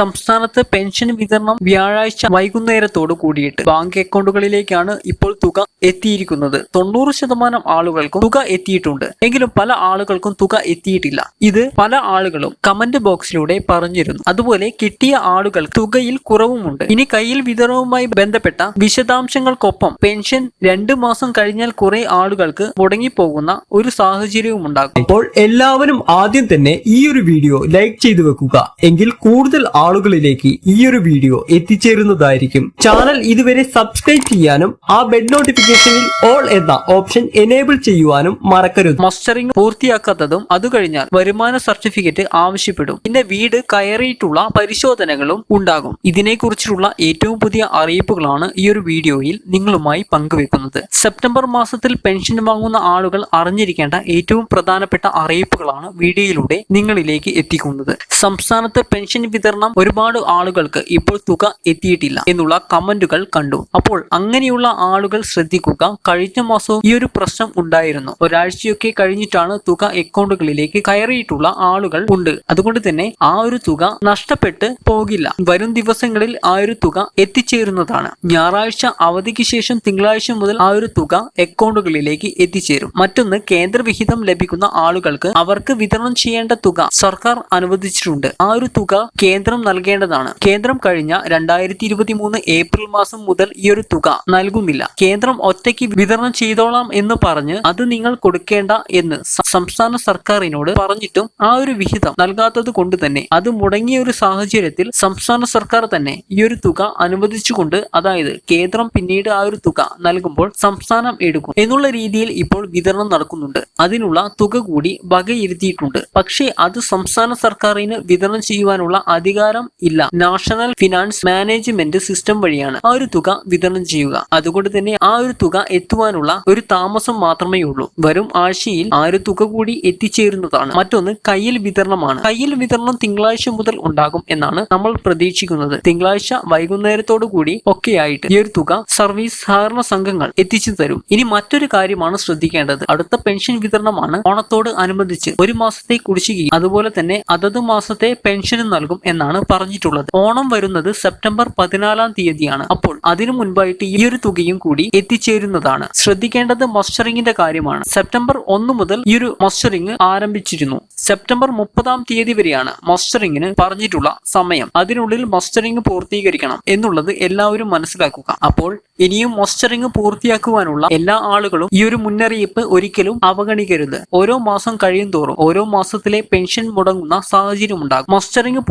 സംസ്ഥാനത്ത് പെൻഷൻ വിതരണം വ്യാഴാഴ്ച വൈകുന്നേരത്തോട് കൂടിയിട്ട് ബാങ്ക് അക്കൗണ്ടുകളിലേക്കാണ് ഇപ്പോൾ തുക എത്തിയിരിക്കുന്നത്. തൊണ്ണൂറ് ശതമാനം ആളുകൾക്കും തുക എത്തിയിട്ടുണ്ട്. എങ്കിലും പല ആളുകൾക്കും തുക എത്തിയിട്ടില്ല. ഇത് പല ആളുകളും കമന്റ് ബോക്സിലൂടെ പറഞ്ഞിരുന്നു. അതുപോലെ കിട്ടിയ ആളുകൾ തുകയിൽ കുറവുമുണ്ട്. ഇനി കയ്യിൽ വിതരണവുമായി ബന്ധപ്പെട്ട വിശദാംശങ്ങൾക്കൊപ്പം പെൻഷൻ രണ്ടു മാസം കഴിഞ്ഞാൽ കുറെ ആളുകൾക്ക് മുടങ്ങിപ്പോകുന്ന ഒരു സാഹചര്യവും ഉണ്ടാകും. അപ്പോൾ എല്ലാവരും ആദ്യം തന്നെ ഈ ഒരു വീഡിയോ ലൈക്ക് ചെയ്തു വെക്കുക. എങ്കിൽ കൂടുതൽ ആളുകളിലേക്ക് ഈ ഒരു വീഡിയോ എത്തിച്ചേരുന്നതായിരിക്കും. ചാനൽ ഇതുവരെ സബ്സ്ക്രൈബ് ചെയ്യാനും ആ ബെഡ് നോട്ടിഫിക്കേഷനിൽ ഓൾ എന്ന ഓപ്ഷൻ എനേബിൾ ചെയ്യുവാനും മറക്കരുത്. മസ്റ്ററിംഗ് പൂർത്തിയാക്കാത്തതും അത് കഴിഞ്ഞാൽ വരുമാന സർട്ടിഫിക്കറ്റ് ആവശ്യപ്പെടും. പിന്നെ വീട് കയറിയിട്ടുള്ള പരിശോധനകളും ഉണ്ടാകും. ഇതിനെക്കുറിച്ചുള്ള ഏറ്റവും പുതിയ അറിയിപ്പുകളാണ് ഈ ഒരു വീഡിയോയിൽ നിങ്ങളുമായി പങ്കുവെക്കുന്നത്. സെപ്റ്റംബർ മാസത്തിൽ പെൻഷൻ വാങ്ങുന്ന ആളുകൾ അറിഞ്ഞിരിക്കേണ്ട ഏറ്റവും പ്രധാനപ്പെട്ട അറിയിപ്പുകളാണ് വീഡിയോയിലൂടെ നിങ്ങളിലേക്ക് എത്തിക്കുന്നത്. സംസ്ഥാനത്ത് പെൻഷൻ വിതരണം ഒരുപാട് ആളുകൾക്ക് ഇപ്പോൾ തുക എത്തിയിട്ടില്ല എന്നുള്ള കമന്റുകൾ കണ്ടു. അപ്പോൾ അങ്ങനെയുള്ള ആളുകൾ ശ്രദ്ധിക്കുക. കഴിഞ്ഞ മാസവും ഈ ഒരു പ്രശ്നം ഉണ്ടായിരുന്നു. ഒരാഴ്ചയൊക്കെ കഴിഞ്ഞിട്ടാണ് തുക അക്കൗണ്ടുകളിലേക്ക് കയറിയിട്ടുള്ള ആളുകൾ ഉണ്ട്. അതുകൊണ്ട് തന്നെ ആ ഒരു തുക നഷ്ടപ്പെട്ട് പോകില്ല. വരും ദിവസങ്ങളിൽ ആ ഒരു തുക എത്തിച്ചേരുന്നതാണ്. ഞായറാഴ്ച അവധിക്ക് ശേഷം തിങ്കളാഴ്ച മുതൽ ആ ഒരു തുക അക്കൗണ്ടുകളിലേക്ക് എത്തിച്ചേരും. മറ്റൊന്ന് കേന്ദ്രവിഹിതം ലഭിക്കുന്ന ആളുകൾക്ക് അവർക്ക് വിതരണം ചെയ്യേണ്ട തുക സർക്കാർ അനുവദിച്ചിട്ടുണ്ട്. ആ ഒരു തുക കേന്ദ്രം നൽകേണ്ടതാണ്. കേന്ദ്രം കഴിഞ്ഞ രണ്ടായിരത്തി ഇരുപത്തി മൂന്ന് ഏപ്രിൽ മാസം മുതൽ ഈ ഒരു തുക നൽകുന്നില്ല. കേന്ദ്രം ഒറ്റയ്ക്ക് വിതരണം ചെയ്തോളാം എന്ന് പറഞ്ഞ് അത് നിങ്ങൾ കൊടുക്കേണ്ട എന്ന് സംസ്ഥാന സർക്കാരിനോട് പറഞ്ഞിട്ടും ആ ഒരു വിഹിതം നൽകാത്തത് കൊണ്ട് തന്നെ അത് മുടങ്ങിയ ഒരു സാഹചര്യത്തിൽ സംസ്ഥാന സർക്കാർ തന്നെ ഈ ഒരു തുക അനുവദിച്ചുകൊണ്ട് അതായത് കേന്ദ്രം പിന്നീട് ആ ഒരു തുക നൽകുമ്പോൾ സംസ്ഥാനം എടുക്കും എന്നുള്ള രീതിയിൽ ഇപ്പോൾ വിതരണം നടക്കുന്നുണ്ട്. അതിനുള്ള തുക കൂടി വകയിരുത്തിയിട്ടുണ്ട്. പക്ഷേ അത് സംസ്ഥാന സർക്കാരിന് വിതരണം ചെയ്യുവാനുള്ള അധികാരം ഇല്ല. നാഷണൽ ഫിനാൻസ് മാനേജ്മെന്റ് സിസ്റ്റം വഴിയാണ് ആ ഒരു തുക വിതരണം ചെയ്യുക. അതുകൊണ്ട് തന്നെ ആ ഒരു തുക എത്തുവാനുള്ള ഒരു താമസം മാത്രമേ ഉള്ളൂ. വരും ആഴ്ചയിൽ ആ ഒരു തുക കൂടി എത്തിച്ചേരുന്നതാണ്. മറ്റൊന്ന് കയ്യിൽ വിതരണമാണ്. കയ്യിൽ വിതരണം തിങ്കളാഴ്ച മുതൽ ഉണ്ടാകും എന്നാണ് നമ്മൾ പ്രതീക്ഷിക്കുന്നത്. തിങ്കളാഴ്ച വൈകുന്നേരത്തോടു കൂടി ഒക്കെയായിട്ട് ഈ ഒരു തുക സർവീസ് സഹകരണ സംഘങ്ങൾ എത്തിച്ചു തരും. ഇനി മറ്റൊരു കാര്യമാണ് ശ്രദ്ധിക്കേണ്ടത്. അടുത്ത പെൻഷൻ വിതരണമാണ് ഓണത്തോട് അനുബന്ധിച്ച് ഒരു മാസത്തെ കുടിശ്ശികയും അതുപോലെ തന്നെ അതത് മാസത്തെ പെൻഷനും നൽകും എന്നാണ് പറഞ്ഞിട്ടുള്ളത്. ഓണം വരുന്നത് സെപ്റ്റംബർ പതിനാലാം തീയതിയാണ്. അപ്പോൾ അതിനു മുൻപായിട്ട് ഈ ഒരു തുകയും കൂടി എത്തിച്ചേരുന്നതാണ്. ശ്രദ്ധിക്കേണ്ടത് മസ്റ്ററിംഗിന്റെ കാര്യമാണ്. സെപ്റ്റംബർ ഒന്ന് മുതൽ ഈ ഒരു മസ്റ്ററിംഗ് ആരംഭിച്ചിരുന്നു. സെപ്റ്റംബർ മുപ്പതാം തീയതി വരെയാണ് മസ്റ്ററിംഗിന് പറഞ്ഞിട്ടുള്ള സമയം. അതിനുള്ളിൽ മസ്റ്ററിംഗ് പൂർത്തീകരിക്കണം എന്നുള്ളത് എല്ലാവരും മനസ്സിലാക്കുക. അപ്പോൾ ഇനിയും മസ്റ്ററിംഗ് പൂർത്തിയാക്കുവാനുള്ള എല്ലാ ആളുകളും ഈ ഒരു മുന്നറിയിപ്പ് ഒരിക്കലും അവഗണിക്കരുത്. ഓരോ മാസം കഴിയും തോറും ഓരോ മാസത്തിലെ പെൻഷൻ മുടങ്ങുന്ന സാഹചര്യം ഉണ്ടാകും മസ്റ്ററിംഗ്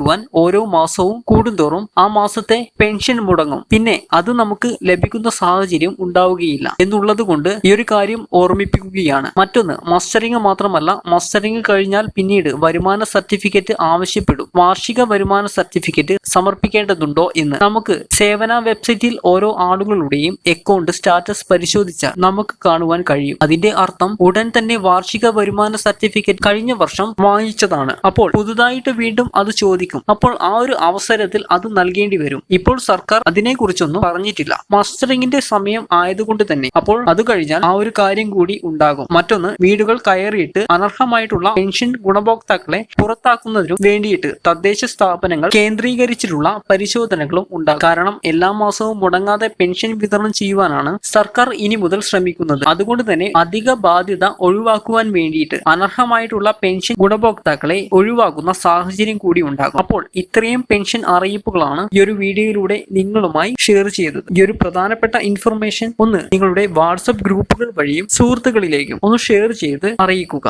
പൂർത്തീകരിക്കുവാൻ ഓരോ മാസവും കൂടുന്തോറും ആ മാസത്തെ പെൻഷൻ മുടങ്ങും. പിന്നെ അത് നമുക്ക് ലഭിക്കുന്ന സാഹചര്യം ഉണ്ടാവുകയില്ല എന്നുള്ളത് കൊണ്ട് ഈ ഒരു കാര്യം ഓർമ്മിപ്പിക്കുകയാണ്. മറ്റൊന്ന് മസ്റ്ററിംഗ് മാത്രമല്ല മസ്റ്ററിംഗ് കഴിഞ്ഞാൽ പിന്നീട് വരുമാന സർട്ടിഫിക്കറ്റ് ആവശ്യപ്പെടും. വാർഷിക വരുമാന സർട്ടിഫിക്കറ്റ് സമർപ്പിക്കേണ്ടതുണ്ടോ എന്ന് നമുക്ക് സേവന വെബ്സൈറ്റിൽ ഓരോ ആളുകളുടെയും അക്കൗണ്ട് സ്റ്റാറ്റസ് പരിശോധിച്ചാൽ നമുക്ക് കാണുവാൻ കഴിയും. അതിന്റെ അർത്ഥം ഉടൻ തന്നെ വാർഷിക വരുമാന സർട്ടിഫിക്കറ്റ് കഴിഞ്ഞ വർഷം വാങ്ങിച്ചതാണ്. അപ്പോൾ പുതുതായിട്ട് വീണ്ടും അത് ചോദിക്കും. അപ്പോൾ ആ ഒരു അവസരത്തിൽ അത് നൽകേണ്ടി വരും. ഇപ്പോൾ സർക്കാർ അതിനെക്കുറിച്ചൊന്നും പറഞ്ഞിട്ടില്ല. മസ്റ്ററിംഗിന്റെ സമയം ആയതുകൊണ്ട് തന്നെ. അപ്പോൾ അത് കഴിഞ്ഞാൽ ആ ഒരു കാര്യം കൂടി ഉണ്ടാകും. മറ്റൊന്ന് വീടുകൾ കയറിയിട്ട് അനർഹമായിട്ടുള്ള പെൻഷൻ ഗുണഭോക്താക്കളെ പുറത്താക്കുന്നതിനും വേണ്ടിയിട്ട് തദ്ദേശ സ്ഥാപനങ്ങൾ കേന്ദ്രീകരിച്ചിട്ടുള്ള പരിശോധനകളും ഉണ്ടാകും. കാരണം എല്ലാ മാസവും മുടങ്ങാതെ പെൻഷൻ വിതരണം ചെയ്യുവാനാണ് സർക്കാർ ഇനി മുതൽ ശ്രമിക്കുന്നത്. അതുകൊണ്ട് തന്നെ അധിക ബാധ്യത ഒഴിവാക്കുവാൻ വേണ്ടിയിട്ട് അനർഹമായിട്ടുള്ള പെൻഷൻ ഗുണഭോക്താക്കളെ ഒഴിവാക്കുന്ന സാഹചര്യം കൂടി ഉണ്ടാകും. അപ്പോൾ ഇത്രയും പെൻഷൻ അറിയിപ്പുകളാണ് ഈ ഒരു വീഡിയോയിലൂടെ നിങ്ങളുമായി ഷെയർ ചെയ്തത്. ഈ ഒരു പ്രധാനപ്പെട്ട ഇൻഫർമേഷൻ ഒന്ന് നിങ്ങളുടെ വാട്സപ്പ് ഗ്രൂപ്പുകൾ വഴിയും സുഹൃത്തുക്കളിലേക്കും ഒന്ന് ഷെയർ ചെയ്ത് അറിയിക്കുക.